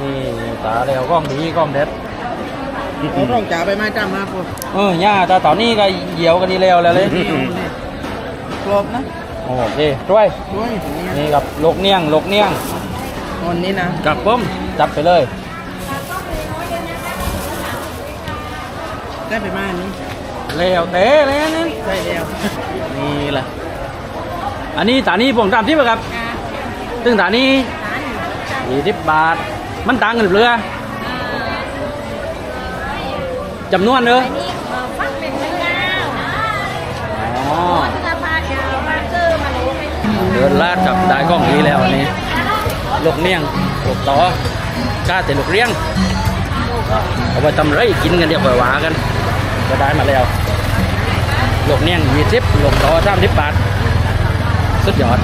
นี่ตาแล้วกล้องดีกล้องเด็ดผมต้องจ่าไปไม้จ้ำมาปุ๊บเออย่าแต่ตอนนี้ก็เหยียวกันดีแล้วแล้วเลยกรอบนะโอเคด้วยด้วยนี่กับลกเนียงลกเนียงวันนี้นะกับผมจับไปเลยได้ไปไม้อันนี้แล้วเต้เลยนั่นได้แล้วนี่แหละอันนี้ตานี้ผมตามที่ป่ะครับซึ่งตานี้ ยี่สิบบาท มันต่างกันหรือเปล่าจำนวนเนอะอันนี้เอ่อฟักเป็นไม่ยาวอ๋อเสื้อผ้ายาวมาเกอร์มาโลให้เดินลาดกับได้กล้องนี้แล้วอันนี้ลูกเนียงลูกต่อกล้าแต่ลูกเรียง เอาไปทำไรกินกันเดี๋ยวค่อยว่ากัน ก็ได้มาแล้วลูกเนียงยี่สิบลูกต่อสามสิบบาท สุดยอด